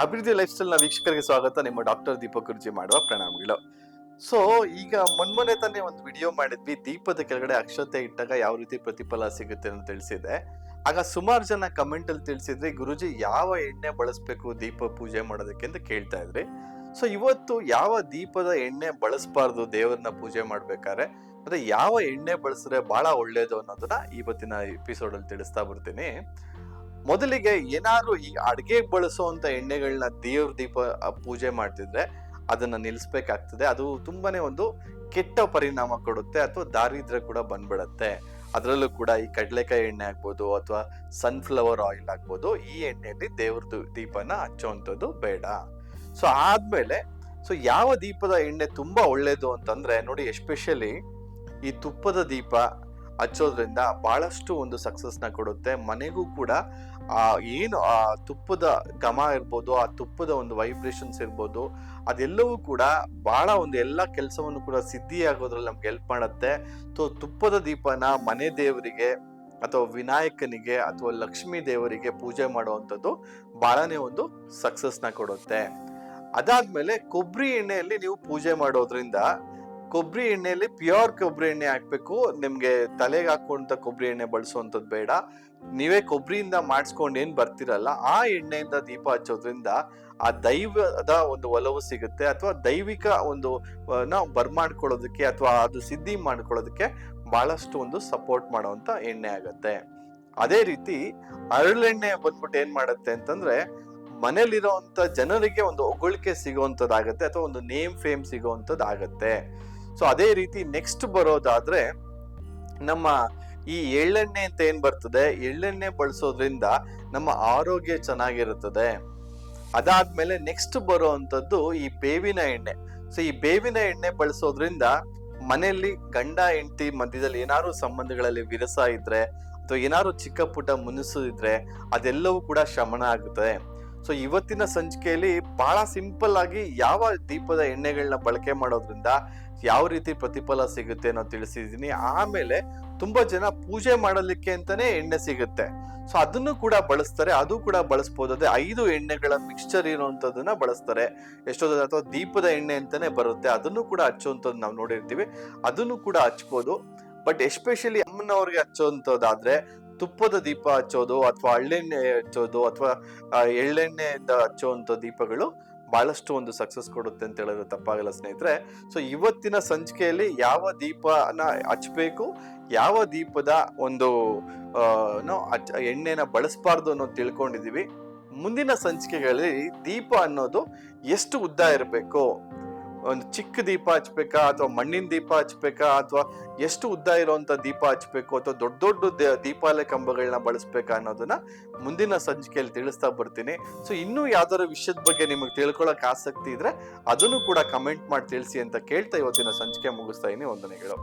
ಅಭಿವೃದ್ಧಿ ಲೈಫ್ ಸ್ಟೈಲ್ನ ವೀಕ್ಷಕರಿಗೆ ಸ್ವಾಗತ. ನಿಮ್ಮ ಡಾಕ್ಟರ್ ದೀಪಕ್ ಗುರುಜಿ ಮಾಡುವ ಪ್ರಣಾಮಗಳು. ಸೊ ಈಗ ಮೊನ್ಮೊನ್ನೆ ತಾನೇ ಒಂದು ವಿಡಿಯೋ ಮಾಡಿದ್ವಿ. ದೀಪದ ಕೆಳಗಡೆ ಅಕ್ಷತೆ ಇಟ್ಟಾಗ ಯಾವ ರೀತಿ ಪ್ರತಿಫಲ ಸಿಗುತ್ತೆ ಅಂತ ತಿಳಿಸಿದೆ. ಆಗ ಸುಮಾರು ಜನ ಕಮೆಂಟ್ ಅಲ್ಲಿ ತಿಳಿಸಿದ್ರಿ ಗುರುಜಿ, ಯಾವ ಎಣ್ಣೆ ಬಳಸಬೇಕು ದೀಪ ಪೂಜೆ ಮಾಡೋದಕ್ಕೆ? ಅಂತ ಕೇಳ್ತಾ ಇದ್ರಿ. ಸೊ ಇವತ್ತು ಯಾವ ದೀಪದ ಎಣ್ಣೆ ಬಳಸಬಾರ್ದು, ದೇವರನ್ನ ಪೂಜೆ ಮಾಡ್ಬೇಕಾದ್ರೆ? ಮತ್ತೆ ಯಾವ ಎಣ್ಣೆ ಬಳಸಿದ್ರೆ ಬಹಳ ಒಳ್ಳೇದು ಅನ್ನೋದನ್ನ ಇವತ್ತಿನ ಎಪಿಸೋಡ್ ಅಲ್ಲಿ ತಿಳಿಸ್ತಾ ಬರ್ತೀನಿ. ಮೊದಲಿಗೆ ಏನಾದ್ರು ಈ ಅಡುಗೆ ಬಳಸುವಂತ ಎಣ್ಣೆಗಳನ್ನ ದೇವ್ರ ದೀಪ ಪೂಜೆ ಮಾಡ್ತಿದ್ರೆ ಅದನ್ನ ನಿಲ್ಲಿಸ್ಬೇಕಾಗ್ತದೆ ಅದು ತುಂಬಾನೇ ಒಂದು ಕೆಟ್ಟ ಪರಿಣಾಮ ಕೊಡುತ್ತೆ ಅಥವಾ ದಾರಿದ್ರ್ಯ ಕೂಡ ಬಂದ್ಬಿಡತ್ತೆ. ಅದರಲ್ಲೂ ಕೂಡ ಈ ಕಡಲೆಕಾಯಿ ಎಣ್ಣೆ ಆಗ್ಬೋದು ಅಥವಾ ಸನ್ಫ್ಲವರ್ ಆಯಿಲ್ ಆಗ್ಬೋದು ಈ ಎಣ್ಣೆಯಲ್ಲಿ ದೇವ್ರದ್ದು ದೀಪನ ಹಚ್ಚುವಂಥದ್ದು ಬೇಡ. ಸೊ ಆದ್ಮೇಲೆ ಸೊ ಯಾವ ದೀಪದ ಎಣ್ಣೆ ತುಂಬಾ ಒಳ್ಳೇದು ಅಂತಂದ್ರೆ ನೋಡಿ ಎಸ್ಪೆಷಲಿ ಈ ತುಪ್ಪದ ದೀಪ ಹಚ್ಚೋದ್ರಿಂದ ಬಹಳಷ್ಟು ಒಂದು ಸಕ್ಸಸ್ನ ಕೊಡುತ್ತೆ. ಮನೆಗೂ ಕೂಡ ಆ ಏನು ಆ ತುಪ್ಪದ ಘಮ ಇರ್ಬೋದು, ಆ ತುಪ್ಪದ ಒಂದು ವೈಬ್ರೇಷನ್ಸ್ ಇರ್ಬೋದು, ಅದೆಲ್ಲವೂ ಕೂಡ ಬಹಳ ಒಂದು ಎಲ್ಲ ಕೆಲಸವನ್ನು ಕೂಡ ಸಿದ್ಧಿ ಆಗೋದ್ರಲ್ಲಿ ನಮ್ಗೆ ಹೆಲ್ಪ್ ಮಾಡುತ್ತೆ. ಸೊ ತುಪ್ಪದ ದೀಪನ ಮನೆ ದೇವರಿಗೆ ಅಥವಾ ವಿನಾಯಕನಿಗೆ ಅಥವಾ ಲಕ್ಷ್ಮೀ ದೇವರಿಗೆ ಪೂಜೆ ಮಾಡುವಂಥದ್ದು ಬಹಳನೇ ಒಂದು ಸಕ್ಸಸ್ನ ಕೊಡುತ್ತೆ. ಅದಾದ್ಮೇಲೆ ಕೊಬ್ಬರಿ ಎಣ್ಣೆಯಲ್ಲಿ ನೀವು ಪೂಜೆ ಮಾಡೋದ್ರಿಂದ ಕೊಬ್ಬರಿ ಎಣ್ಣೆಯಲ್ಲಿ ಪ್ಯೂರ್ ಕೊಬ್ಬರಿ ಎಣ್ಣೆ ಹಾಕ್ಬೇಕು. ನಿಮ್ಗೆ ತಲೆಗೆ ಹಾಕುವಂತ ಕೊಬ್ಬರಿ ಎಣ್ಣೆ ಬಳಸುವಂಥದ್ದು ಬೇಡ. ನೀವೇ ಕೊಬ್ಬರಿಯಿಂದ ಮಾಡಿಸ್ಕೊಂಡು ಏನು ಬರ್ತಿರಲ್ಲ, ಆ ಎಣ್ಣೆಯಿಂದ ದೀಪ ಹಚ್ಚೋದ್ರಿಂದ ಆ ದೈವದ ಒಂದು ಒಲವು ಸಿಗುತ್ತೆ. ಅಥವಾ ದೈವಿಕ ಒಂದು ನಾವು ಬರ್ಮಾಡ್ಕೊಳ್ಳೋದಕ್ಕೆ ಅಥವಾ ಅದು ಸಿದ್ಧಿ ಮಾಡ್ಕೊಳ್ಳೋದಕ್ಕೆ ಬಹಳಷ್ಟು ಒಂದು ಸಪೋರ್ಟ್ ಮಾಡುವಂತ ಎಣ್ಣೆ ಆಗತ್ತೆ. ಅದೇ ರೀತಿ ಅರಳೆಣ್ಣೆ ಬಂದ್ಬಿಟ್ಟು ಏನ್ ಮಾಡುತ್ತೆ ಅಂತಂದ್ರೆ ಮನೇಲಿರುವಂತ ಜನರಿಗೆ ಒಂದು ಹೊಗಳಿಕೆ ಸಿಗುವಂತದ್ದಾಗತ್ತೆ ಅಥವಾ ಒಂದು ನೇಮ್ ಫೇಮ್ ಸಿಗುವಂತದ್ದು ಆಗತ್ತೆ ಸೊ ಅದೇ ರೀತಿ ನೆಕ್ಸ್ಟ್ ಬರೋದಾದ್ರೆ ನಮ್ಮ ಈ ಎಳ್ಳೆಣ್ಣೆ ಅಂತ ಏನ್ ಬರ್ತದೆ? ಎಳ್ಳೆಣ್ಣೆ ಬಳಸೋದ್ರಿಂದ ನಮ್ಮ ಆರೋಗ್ಯ ಚೆನ್ನಾಗಿರುತ್ತದೆ. ಅದಾದ್ಮೇಲೆ ನೆಕ್ಸ್ಟ್ ಬರುವಂತದ್ದು ಈ ಬೇವಿನ ಎಣ್ಣೆ. ಸೊ ಈ ಬೇವಿನ ಎಣ್ಣೆ ಬಳಸೋದ್ರಿಂದ ಮನೆಯಲ್ಲಿ ಗಂಡ, ಹೆಂಡತಿ ಮಧ್ಯದಲ್ಲಿ ಏನಾದ್ರು ಸಂಬಂಧಗಳಲ್ಲಿ ವಿರಸ ಇದ್ರೆ ಅಥವಾ ಏನಾದ್ರು ಚಿಕ್ಕ ಪುಟ್ಟ ಮುನಿಸು ಇದ್ರೆ ಅದೆಲ್ಲವೂ ಕೂಡ ಶಮನ ಆಗುತ್ತೆ. ಸೊ ಇವತ್ತಿನ ಸಂಚಿಕೆಯಲ್ಲಿ ಬಹಳ ಸಿಂಪಲ್ ಆಗಿ ಯಾವ ದೀಪದ ಎಣ್ಣೆಗಳನ್ನ ಬಳಕೆ ಮಾಡೋದ್ರಿಂದ ಯಾವ ರೀತಿ ಪ್ರತಿಫಲ ಸಿಗುತ್ತೆ ಅನ್ನೋ ತಿಳಿಸಿದೀನಿ ಆಮೇಲೆ ತುಂಬಾ ಜನ ಪೂಜೆ ಮಾಡಲಿಕ್ಕೆ ಅಂತಾನೆ ಎಣ್ಣೆ ಸಿಗುತ್ತೆ. ಸೊ ಅದನ್ನು ಕೂಡ ಬಳಸ್ತಾರೆ. ಅದು ಕೂಡ ಬಳಸ್ಬೋದು. ಐದು ಎಣ್ಣೆಗಳ ಮಿಕ್ಸ್ಚರ್ ಇರುವಂತದನ್ನ ಬಳಸ್ತಾರೆ. ಎಷ್ಟೋ ಅಥವಾ ದೀಪದ ಎಣ್ಣೆ ಅಂತಾನೆ ಬರುತ್ತೆ. ಅದನ್ನು ಕೂಡ ಹಚ್ಚುವಂಥದ್ದು ನಾವು ನೋಡಿರ್ತೀವಿ. ಅದನ್ನು ಕೂಡ ಹಚ್ಬೋದು. ಬಟ್ ಎಸ್ಪೆಷಲಿ ಅಮ್ಮನವ್ರಿಗೆ ಹಚ್ಚುವಂಥದ್ದಾದ್ರೆ ತುಪ್ಪದ ದೀಪ ಹಚ್ಚೋದು ಅಥವಾ ಹಳ್ಳೆಣ್ಣೆ ಹಚ್ಚೋದು ಅಥವಾ ಎಳ್ಳೆಣ್ಣೆಯಿಂದ ಹಚ್ಚುವಂಥ ದೀಪಗಳು ಬಹಳಷ್ಟು ಒಂದು ಸಕ್ಸಸ್ ಕೊಡುತ್ತೆ ಅಂತ ಹೇಳಿದ್ರೆ ತಪ್ಪಾಗಲ್ಲ ಸ್ನೇಹಿತರೆ. ಸೊ ಇವತ್ತಿನ ಸಂಚಿಕೆಯಲ್ಲಿ ಯಾವ ದೀಪನ ಹಚ್ಚಬೇಕು, ಯಾವ ದೀಪದ ಒಂದು ಎಣ್ಣೆನ ಬಳಸಬಾರ್ದು ಅನ್ನೋದು ತಿಳ್ಕೊಂಡಿದೀವಿ ಮುಂದಿನ ಸಂಚಿಕೆಗಳಲ್ಲಿ ದೀಪ ಅನ್ನೋದು ಎಷ್ಟು ಉದ್ದ ಇರಬೇಕು? ಒಂದು ಚಿಕ್ಕ ದೀಪ ಹಚ್ಬೇಕಾ ಅಥವಾ ಮಣ್ಣಿನ ದೀಪ ಹಚ್ಬೇಕಾ ಅಥವಾ ಎಷ್ಟು ಉದ್ದ ಇರುವಂತ ದೀಪ ಹಚ್ಬೇಕು ಅಥವಾ ದೊಡ್ಡ ದೊಡ್ಡ ದೀಪಾಲಯ ದೀಪಾಲೆ ಕಂಬಗಳನ್ನ ಬಳಸ್ಬೇಕಾ ಅನ್ನೋದನ್ನ ಮುಂದಿನ ಸಂಚಿಕೆಯಲ್ಲಿ ತಿಳಿಸ್ತಾ ಬರ್ತೀನಿ. ಸೊ ಇನ್ನೂ ಯಾವ್ದಾದ್ರು ವಿಷಯದ ಬಗ್ಗೆ ನಿಮಗೆ ತಿಳ್ಕೊಳಕ್ ಆಸಕ್ತಿ ಇದ್ರೆ ಅದನ್ನು ಕೂಡ ಕಮೆಂಟ್ ಮಾಡಿ ತಿಳಿಸಿ ಅಂತ ಕೇಳ್ತಾ ಇವತ್ತಿನ ಸಂಚಿಕೆ ಮುಗಿಸ್ತಾ ಇದೀನಿ. ವಂದನೆಗಳು.